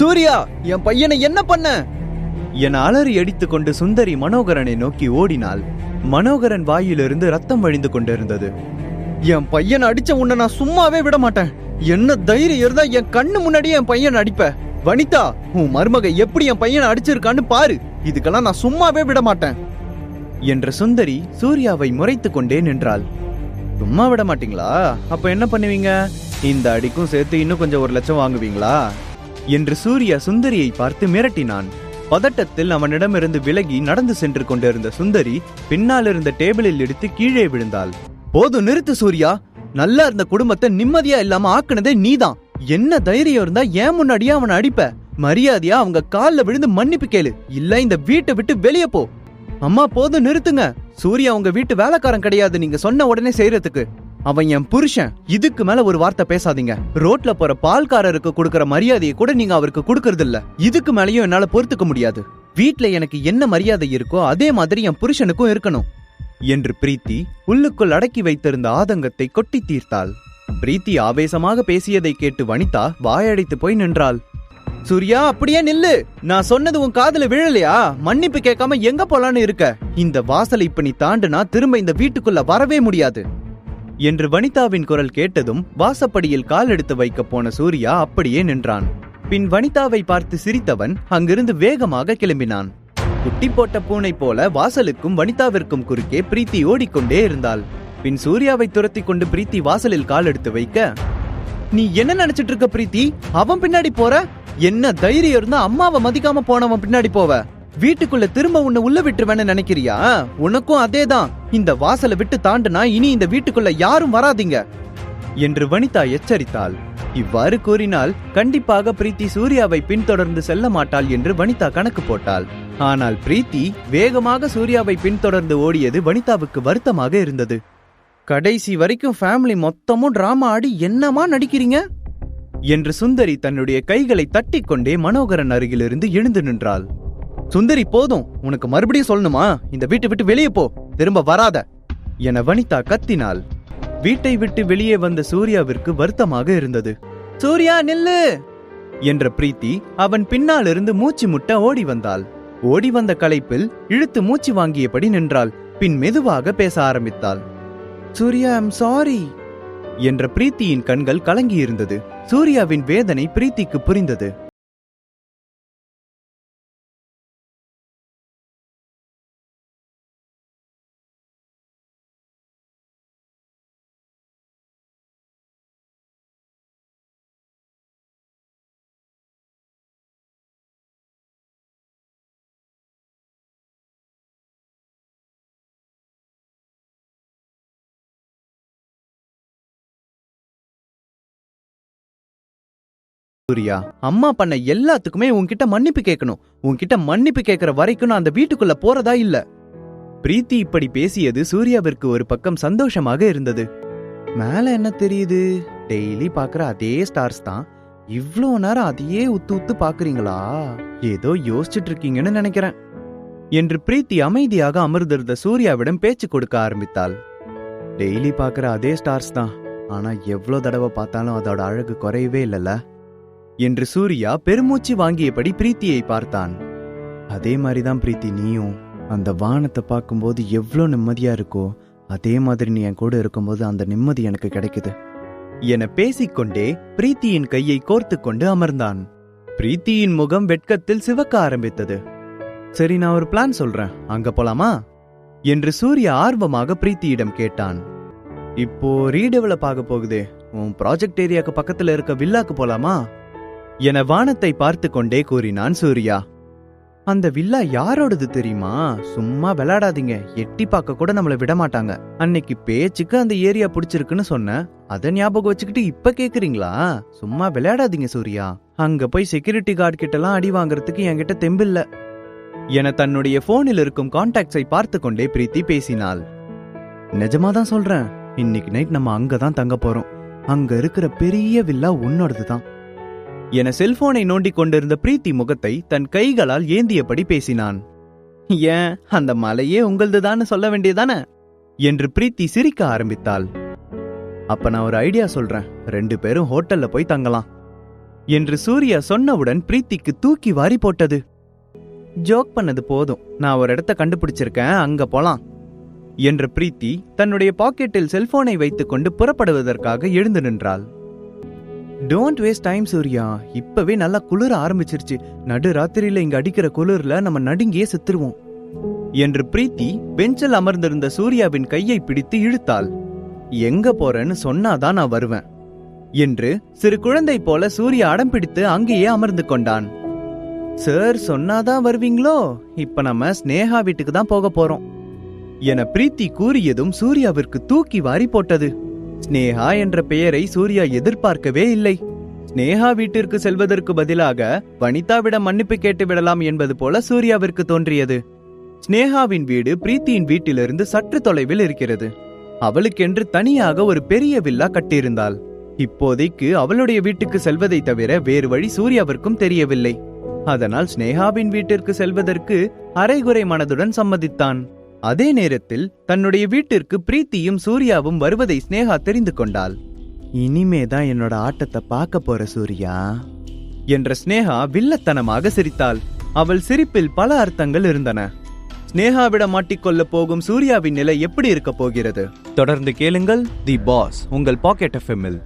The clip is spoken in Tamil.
சூர்யா என் பையனை என்ன பண்ண? என அலறி அடித்துக் கொண்டு சுந்தரி மனோகரனை நோக்கி ஓடினாள். மனோகரன் வாயிலிருந்து ரத்தம் வழிந்து கொண்டிருந்தது. என் பையனை அடிச்ச உன்னை நான் சும்மாவே விட மாட்டேன் என்ன தைரியம் இருந்தா என் கண்ணு முன்னாடியே என் பையனை அடிப்ப. வனிதா உன் மருமக எப்படி என் பையனை அடிச்சிருக்கான்னு பாரு. இதுக்கெல்லாம் நான் சும்மாவே விட மாட்டேன் என்ற சுந்தரி சூர்யாவை முறைத்துக் கொண்டே நின்றாள். சும்மா விட மாட்டீங்களா அப்ப என்ன பண்ணுவீங்க? இந்த அடிக்கும் சேர்த்து இன்னும் கொஞ்சம் ஒரு லட்சம் வாங்குவீங்களா? என்று சூர்யா சுந்தரியை பார்த்து மிரட்டினான். பதட்டத்தில் அவனிடமிருந்து விலகி நடந்து சென்று கொண்டிருந்த சுந்தரி பின்னால் இருந்த டேபிளில் எடுத்து கீழே விழுந்தாள். போதும் நிறுத்து சூர்யா. நல்லா இருந்த குடும்பத்தை நிம்மதியா இல்லாம ஆக்குனதே நீதான். என்ன தைரியம் இருந்தா ஏன் முன்னாடியே அவனை அடிப்ப? மரியாதையா அவங்க கால்ல விழுந்து மன்னிப்பு கேளு. இல்ல இந்த வீட்டை விட்டு வெளியே போ. அம்மா போதும் நிறுத்துங்க. சூர்யா உங்க வீட்டு வேலைக்காரன் கிடையாது. நீங்க சொன்ன உடனே செய்யறதுக்கு அவன் என் புருஷன். இதுக்கு மேல ஒரு வார்த்தை பேசாதீங்க. ரோட்ல போற பால்காரருக்கு கொடுக்கற மரியாதையை கூட நீங்க அவருக்கு கொடுக்கறது இல்ல இதுக்கு மேலயும் என்னால பொறுத்துக்க முடியாது. வீட்ல எனக்கு என்ன மரியாதை இருக்கோ அதே மாதிரி என் புருஷனுக்கும் இருக்கணும். என்று பிரீத்தி உள்ளுக்குள் அடக்கி வைத்திருந்த ஆதங்கத்தை கொட்டி தீர்த்தாள். பிரீத்தி ஆவேசமாக பேசியதை கேட்டு வனிதா வாயடைத்து போய் நின்றாள். சூர்யா அப்படியே நில்லு. நான் சொன்னது உன் காதுல விழலையா? மன்னிப்பு கேட்காம எங்க போலான்னு இருக்க? இந்த வாசலை இப்ப நீ தாண்டுனா திரும்ப இந்த வீட்டுக்குள்ள வரவே முடியாது. என்று வனிதாவின் குரல் கேட்டதும் வாசப்படியில் கால் எடுத்து வைக்க போன சூர்யா அப்படியே நின்றான். பின் வனிதாவை பார்த்து சிரித்தவன் அங்கிருந்து வேகமாக கிளம்பினான். குட்டி போட்ட பூனை போல வாசலுக்கும் வனிதாவிற்கும் குறுக்கே பிரீத்தி ஓடிக்கொண்டே இருந்தாள். பின் சூர்யாவை துரத்தி கொண்டு பிரீத்தி வாசலில் கால் எடுத்து வைக்க நீ என்ன நினைச்சிட்டு இருக்க பிரீத்தி? அவன் பின்னாடி போற? என்ன தைரியம் இருந்தா அம்மாவை மதிக்காம போனவன் பின்னாடி போவ? வீட்டுக்குள்ள திரும்ப உன்னை உள்ள விட்டுருவேன்னு நினைக்கிறியா? உனக்கும் அதேதான். இந்த வாசலை விட்டு தாண்டுனா இனி இந்த வீட்டுக்குள்ள யாரும் வராதீங்க. என்று வனிதா எச்சரித்தாள். இவ்வாறு கூறினால் கண்டிப்பாக பிரீத்தி சூர்யாவை பின்தொடர்ந்து செல்ல மாட்டாள் என்று வனிதா கணக்கு போட்டாள். ஆனால் பிரீத்தி வேகமாக சூர்யாவை பின்தொடர்ந்து ஓடியது வனிதாவுக்கு வருத்தமாக இருந்தது. கடைசி வரைக்கும் ஃபேமிலி மொத்தமும் டிராமா ஆடி என்னமா நடிக்கிறீங்க? என்று சுந்தரி தன்னுடைய கைகளை தட்டிக்கொண்டே மனோகரன் அருகிலிருந்து எழுந்து நின்றாள். சுந்தரி போதும். உனக்கு மறுபடியும் சொல்லணுமா? இந்த வீட்டை விட்டு வெளியே போ. திரும்ப வராத. என வனிதா கத்தினாள். வீட்டை விட்டு வெளியே வந்த சூர்யாவிற்கு வருத்தமாக இருந்தது. சூர்யா நில்லு! என்ற பிரீத்தி அவன் பின்னாலிருந்து மூச்சு முட்ட ஓடி வந்தாள். ஓடி வந்த களைப்பில் இழுத்து மூச்சு வாங்கியபடி நின்றாள். பின் மெதுவாக பேச ஆரம்பித்தாள். Surya I'm sorry! என்ற பிரீத்தியின் கண்கள் கலங்கியிருந்தது. சூர்யாவின் வேதனை பிரீத்திக்கு புரிந்தது. சூர்யா அம்மா பண்ண எல்லாத்துக்குமே உன்கிட்ட மன்னிப்பு கேட்கணும். உன்கிட்ட மன்னிப்பு கேட்கற வரைக்கும் நான் அந்த வீட்டுக்குள்ள போறதா இல்ல. பிரீத்தி இப்படி பேசியது சூர்யாவிற்கு ஒரு பக்கம் சந்தோஷமாக இருந்தது. மேல என்ன தெரியுது? டெய்லி பாக்குற அதே ஸ்டார்ஸ் தான். இவ்வளோ நேரம் அதையே உத்து உத்து பாக்குறீங்களா ஏதோ யோசிச்சுட்டு இருக்கீங்கன்னு நினைக்கிறேன். என்று பிரீத்தி அமைதியாக அமர்ந்திருந்த சூர்யாவிடம் பேச்சு கொடுக்க ஆரம்பித்தாள். டெய்லி பாக்குற அதே ஸ்டார்ஸ் தான். ஆனா எவ்வளவு தடவை பார்த்தாலும் அதோட அழகு குறையவே இல்லைல்ல. என்று சூர்யா பெருமூச்சு வாங்கியபடி பிரீத்தியை பார்த்தான். அதே மாதிரிதான் பிரீத்தி நீயும் அந்த வானத்தை பார்க்கும்போது எவ்வளோ நிம்மதியா இருக்கோ அதே மாதிரி நீ என் கூட இருக்கும்போது அந்த நிம்மதி எனக்கு கிடைக்குது. என பேசிக்கொண்டே பிரீத்தியின் கையை கோர்த்து கொண்டு அமர்ந்தான். பிரீத்தியின் முகம் வெட்கத்தில் சிவக்க ஆரம்பித்தது. சரி நான் ஒரு பிளான் சொல்றேன். அங்க போலாமா? என்று சூர்யா ஆர்வமாக பிரீத்தியிடம் கேட்டான். இப்போ ரீடெவலப் ஆக போகுதே. உன் ப்ராஜெக்ட் ஏரியாக்கு பக்கத்துல இருக்க வில்லாக்கு போலாமா? என வானத்தை பார்த்து கொண்டே கூறினான் சூர்யா. அந்த வில்லா யாரோடது தெரியுமா? சும்மா விளையாடாதீங்க. எட்டி பார்க்க கூட நம்மள விட மாட்டாங்க அன்னைக்கு பேச்சுக்கு அந்த ஏரியா பிடிச்சிருக்குன்னு சொன்னேன் அதை ஞாபகம் வச்சுக்கிட்டு இப்ப கேக்குறீங்களா? சும்மா விளையாடாதீங்க சூர்யா. அங்க போய் செக்யூரிட்டி கார்டு கிட்டலாம் அடி வாங்குறதுக்கு என்கிட்ட தெம்பில்ல. என தன்னுடைய போனில் இருக்கும் கான்டாக்ட்ஸை பார்த்து கொண்டே பிரீத்தி பேசினாள். நிஜமாதான் சொல்றேன். இன்னைக்கு நைட் நம்ம அங்கதான் தங்க போறோம். அங்க இருக்கிற பெரிய வில்லா உன்னோடது தான் என செல்போனை நோண்டிக் கொண்டிருந்த பிரீத்தி முகத்தை தன் கைகளால் ஏந்தியபடி பேசினான். ஏன் அந்த மலையே உங்களதுதான்னு சொல்ல வேண்டியதானே? என்று பிரீத்தி சிரிக்க ஆரம்பித்தாள். அப்ப நான் ஒரு ஐடியா சொல்றேன். ரெண்டு பேரும் ஹோட்டல்ல போய் தங்கலாம். என்று சூர்யா சொன்னவுடன் பிரீத்திக்கு தூக்கி வாரி போட்டது. ஜோக் பண்ணது போதும். நான் ஒரு இடத்த கண்டுபிடிச்சிருக்கேன். அங்க போலாம். என்ற பிரீத்தி தன்னுடைய பாக்கெட்டில் செல்போனை வைத்துக்கொண்டு புறப்படுவதற்காக எழுந்து நின்றாள். Don't waste time Surya. இப்பவே நல்லா குளிர ஆரம்பிச்சிருச்சு. நடு ராத்திரியில இங்க அடிக்கிற குளிர்ல நம்ம நடுங்கியே செத்துருவோம். என்று பிரீத்தி பெஞ்சில் அமர்ந்திருந்த சூர்யாவின் கையை பிடித்து இழுத்தாள். எங்க போறேன்னு சொன்னாதான் நான் வருவேன். என்று சிறு குழந்தை போல சூர்யா அடம் பிடித்து அங்கேயே அமர்ந்து கொண்டான். சார் சொன்னாதான் வருவீங்களோ? இப்ப நம்ம ஸ்னேகா வீட்டுக்கு தான் போக போறோம். என பிரீத்தி கூறியதும் சூர்யாவிற்கு தூக்கி வாரி போட்டது. ஸ்னேகா என்ற பெயரை சூர்யா எதிர்பார்க்கவே இல்லை. ஸ்னேகா வீட்டிற்கு செல்வதற்கு பதிலாக வனிதாவிடம் மன்னிப்பு கேட்டு விடலாம் என்பது போல சூர்யாவிற்கு தோன்றியது. ஸ்னேகாவின் வீடு பிரீத்தியின் வீட்டிலிருந்து சற்று தொலைவில் இருக்கிறது. அவளுக்கென்று தனியாக ஒரு பெரிய வில்லா கட்டியிருந்தாள். இப்போதைக்கு அவளுடைய வீட்டுக்கு செல்வதை தவிர வேறு வழி சூர்யாவிற்கும் தெரியவில்லை. அதனால் ஸ்னேகாவின் வீட்டிற்கு செல்வதற்கு அரைகுறை மனதுடன் சம்மதித்தான். அதே நேரத்தில் தன்னுடைய வீட்டிற்கு பிரீத்தியும் சூர்யாவும் வருவதை ஸ்னேகா தெரிந்து கொண்டாள். இனிமே தான் என்னோட ஆட்டத்தை பார்க்க போற சூர்யா என்ற ஸ்னேகா வில்லத்தனமாக சிரித்தாள். அவள் சிரிப்பில் பல அர்த்தங்கள் இருந்தன. ஸ்னேகாவிடம் மாட்டிக்கொள்ள போகும் சூர்யாவின் நிலை எப்படி இருக்க போகிறது? தொடர்ந்து கேளுங்கள் தி பாஸ் உங்கள் பாக்கெட் எஃப்எம்மில்.